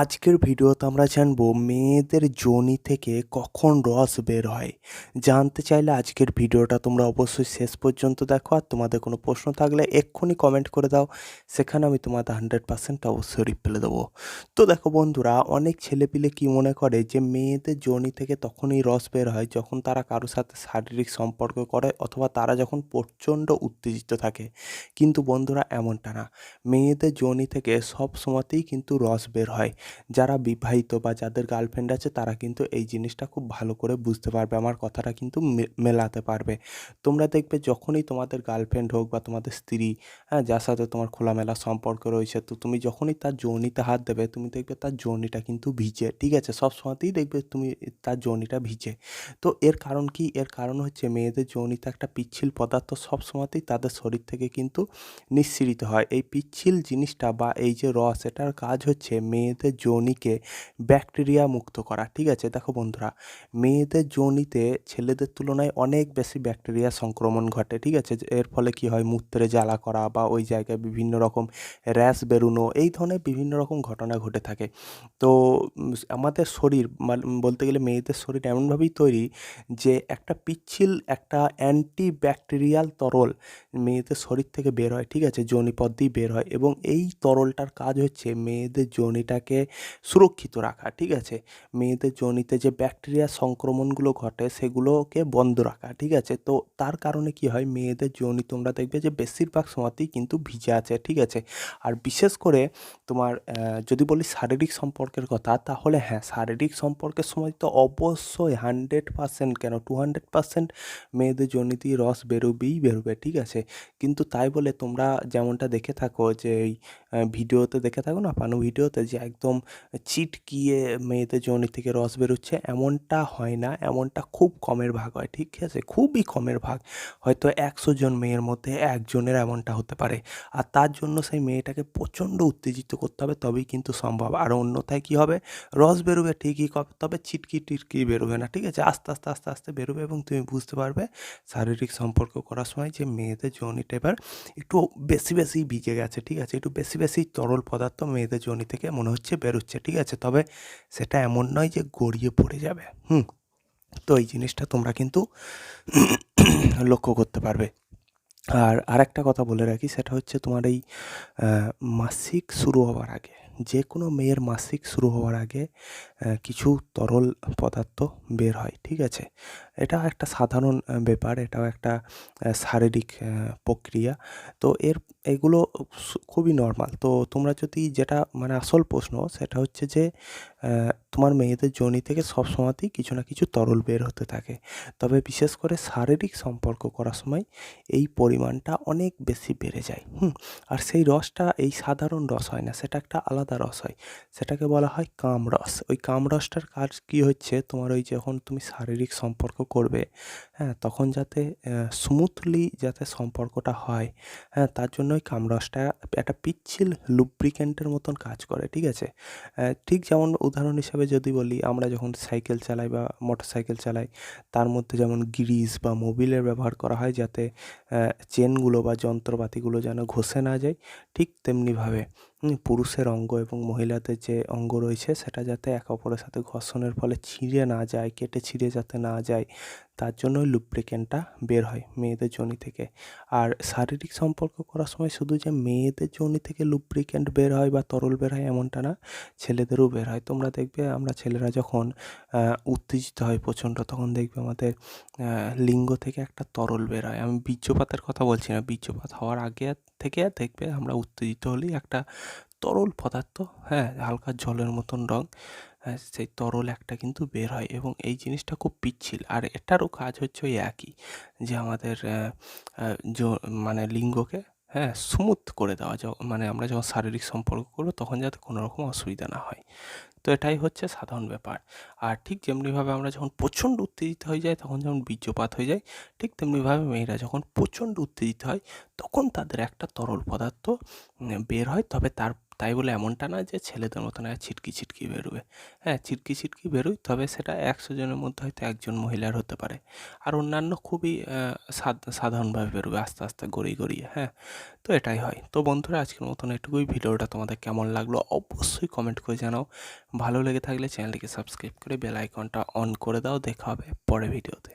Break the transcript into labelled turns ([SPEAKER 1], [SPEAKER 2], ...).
[SPEAKER 1] আজকের ভিডিওতে আমরা জানব মেয়েদের যোনি থেকে কখন রস বের হয়। জানতে চাইলে আজকের ভিডিওটা তোমরা অবশ্যই শেষ পর্যন্ত দেখো আর তোমাদের কোনো প্রশ্ন থাকলে এক্ষুনি কমেন্ট করে দাও। সেখানে আমি তোমাদের হান্ড্রেড পার্সেন্ট অবশ্যই রিপ্লাই দেবো। তো দেখো বন্ধুরা, অনেক ছেলেপিলে কি মনে করে যে মেয়েদের যোনি থেকে তখনই রস বের হয় যখন তারা কারোর সাথে শারীরিক সম্পর্ক করে অথবা তারা যখন প্রচণ্ড উত্তেজিত থাকে। কিন্তু বন্ধুরা, এমনটা না। মেয়েদের যোনি থেকে সব সময়তেই কিন্তু রস বের হয়। যারা বিবাহিত বা যাদের গার্লফ্রেন্ড আছে, তারা কিন্তু এই জিনিসটা খুব ভালো করে বুঝতে পারবে, আমার কথাটা কিন্তু মেলাতে পারবে। তোমরা দেখবে যখনই তোমাদের গার্লফ্রেন্ড হোক বা তোমাদের স্ত্রী হ্যাঁ যার সাথে তোমার খোলামেলা সম্পর্ক রয়েছে, তো তুমি যখনই তার যৌনিতে হাত দেবে, তুমি দেখবে তার যৌনিটা কিন্তু ভিজে, ঠিক আছে? সব সময়তেই দেখবে তুমি তার যৌনিটা ভিজে। তো এর কারণ কি? এর কারণ হচ্ছে মেয়েদের যৌনিতে একটা পিচ্ছিল পদার্থ সব সময়তেই তাদের শরীর থেকে কিন্তু নিঃসৃত হয়। এই পিচ্ছিল জিনিসটা বা এই যে রস, এটার কাজ হচ্ছে মেয়েদের যৌনিকে ব্যাকটেরিয়া মুক্ত করা, ঠিক আছে? দেখো বন্ধুরা, মেয়েদের যৌনিতে ছেলেদের তুলনায় অনেক বেশি ব্যাকটেরিয়া সংক্রমণ ঘটে, ঠিক আছে? এর ফলে কি হয়? মূত্রে জ্বালা করা বা ওই জায়গায় বিভিন্ন রকম র্যাশ বেরোনো, এই ধরনের বিভিন্ন রকম ঘটনা ঘটে থাকে। তো আমাদের শরীর বলতে গেলে মেয়েদের শরীর এমনভাবেই তৈরি যে একটা পিচ্ছিল একটা অ্যান্টি ব্যাকটেরিয়াল তরল মেয়েদের শরীর থেকে বের হয়, ঠিক আছে? যোনিপথ দিয়ে বের হয় এবং এই তরলটার কাজ হচ্ছে মেয়েদের যোনিটাকে সুরক্ষিত রাখা, ঠিক আছে? মেয়েদের যোনিতে যে ব্যাকটেরিয়া সংক্রমণগুলো ঘটে, সেগুলোকে বন্ধ রাখা, ঠিক আছে? তো তার কারণে কি হয়? মেয়েদের যোনি তোমরা দেখবে যে বেশিরভাগ সময়তেই কিন্তু ভিজে আছে, ঠিক আছে? আর বিশেষ করে তোমার যদি বলি শারীরিক সম্পর্কের কথা, তাহলে হ্যাঁ শারীরিক সম্পর্কের সময় তো অবশ্যই হান্ড্রেড পার্সেন্ট কেন? টু হান্ড্রেড পার্সেন্ট মেয়েদের জনিতেই রস বেরোবেই বেরোবে, ঠিক আছে? কিন্তু তাই বলে তোমরা যেমনটা দেখে থাকো যে এই ভিডিওতে দেখে থাকো না পানু ভিডিওতে যে একদম চিটকিয়ে মেয়েদের যৌনি থেকে রস বেরোচ্ছে, এমনটা হয় না, এমনটা খুব কমের ভাগ হয়, ঠিক আছে? খুবই কমের ভাগ। হয়তো একশো জন মেয়ের মধ্যে একজনের এমনটা হতে পারে। আর তার জন্য সেই মেয়েটাকে প্রচণ্ড উত্তেজিত করতে হবে, তবেই কিন্তু সম্ভব। আর অন্যথায় কী হবে? রস বেরোবে ঠিকই তবে চিটকি টিটকি বেরোবে না, ঠিক আছে? আস্তে আস্তে আস্তে আস্তে বেরোবে এবং তুমি বুঝতে পারবে শারীরিক সম্পর্ক করার সময় যে মেয়েদের যৌনিটা এবার একটু বেশি বেশি ভিজে গেছে, ঠিক আছে? একটু বেশি বেশি তরল পদার্থ মেয়েদের যোনি থেকে মনে হচ্ছে বেরোচ্ছে, ঠিক আছে? তবে সেটা এমন নয় যে গড়িয়ে পড়ে যাবে, হুম? তো এই জিনিসটা তোমরা কিন্তু লক্ষ্য করতে পারবে। আর আরেকটা কথা বলে রাখি, সেটা হচ্ছে তোমার এই মাসিক শুরু হওয়ার আগে যে কোনো মেয়ের মাসিক শুরু হওয়ার আগে কিছু তরল পদার্থ বের হয়, ঠিক আছে? এটা একটা সাধারণ ব্যাপার, এটাও একটা শারীরিক প্রক্রিয়া। তো এর, এগুলো খুবই নর্মাল তো তোমরা যদি যেটা মানে আসল প্রশ্ন, সেটা হচ্ছে যে তোমার মেয়েদের জনি থেকে সব সময়তেই কিছু না কিছু তরল বের হতে থাকে। তবে বিশেষ করে শারীরিক সম্পর্ক করার সময় এই পরিমাণটা অনেক বেশি বেড়ে যায়। হুম, আর সেই রসটা, এই সাধারণ রস হয় না, সেটা একটা আলাদা রস হয়। সেটাকে বলা হয় কাম রস ওই কাম রসটার কাজ কী হচ্ছে? তোমার ওই যখন তুমি শারীরিক সম্পর্ক করবে। হ্যাঁ তখন যাতে স্মুথলি যাতে সম্পর্কটা হয়। হ্যাঁ তার জন্য ওই কাম একটা পিচ্ছিল লুব্রিকেন্টের মতন কাজ করে, ঠিক আছে? ঠিক যেমন উদাহরণ হিসাবে যদি বলি, আমরা যখন সাইকেল চালাই বা মোটর সাইকেল চালাই, তার মধ্যে যেমন গ্রিজ বা মোবিলের ব্যবহার করা হয় যাতে চেনগুলো বা যন্ত্রপাতিগুলো যেন ঘষে না যায়, ঠিক তেমনিভাবে। পুরুষের অঙ্গ এবং মহিলাদের যে অঙ্গ রয়েছে, সেটা যাতে একে অপরের সাথে ঘর্ষণের ফলে ছিঁড়ে না যায়, কেটে ছিঁড়ে যাতে না যায়, তার জন্য ওই লুব্রিকেন্টটা বের হয় মেয়েদের যোনি থেকে। আর শারীরিক সম্পর্ক করার সময় শুধু যে মেয়েদের যোনি থেকে লুব্রিকেন্ট বের হয় বা তরল বের হয় এমনটা না, ছেলেদেরও বের হয়। তোমরা দেখবে আমরা ছেলেরা যখন উত্তেজিত হয় প্রচণ্ড, তখন দেখবে আমাদের লিঙ্গ থেকে একটা তরল বের হয়। আমি বীর্যপাতের কথা বলছি না, বীর্যপাত হওয়ার আগে থেকে দেখবে আমরা উত্তেজিত হলেই একটা তরল পদার্থ হ্যাঁ হালকা জলের মতন রং হ্যাঁ সেই তরল একটা কিন্তু বের হয় এবং এই জিনিসটা খুব পিচ্ছিল। আর এটারও কাজ হচ্ছে ওই একই যে আমাদের মানে লিঙ্গকে হ্যাঁ স্মুথ করে দেওয়া মানে আমরা যখন শারীরিক সম্পর্ক করব, তখন যাতে কোনো রকম অসুবিধা না হয়। তো এটাই হচ্ছে সাধারণ ব্যাপার। আর ঠিক যেমনিভাবে আমরা যখন প্রচণ্ড উত্তেজিত হয়ে যাই, তখন যখন বীর্যপাত হয়ে যায়, ঠিক তেমনিভাবে মেয়েরা যখন প্রচণ্ড উত্তেজিত হয়, তখন তাদের একটা তরল পদার্থ বের হয়। তবে তার তাই বলে এমনটা না যে ছেলেদের মতন আর ছিটকি ছিটকি বেরোবে। হ্যাঁ ছিটকি ছিটকি বেরোয়, তবে সেটা একশো জনের মধ্যে হয়তো একজন মহিলার হতে পারে। আর অন্যান্য খুবই সাধারণভাবে বেরোবে আস্তে আস্তে গড়িয়ে গড়িয়ে হ্যাঁ তো এটাই হয়। তো বন্ধুরা, আজকের মতন এটুকুই। ভিডিওটা তোমাদের কেমন লাগল অবশ্যই কমেন্ট করে জানাও। ভালো লেগে থাকলে চ্যানেলটিকে সাবস্ক্রাইব করে বেল আইকনটা অন করে দাও। দেখা হবে পরে ভিডিওতে।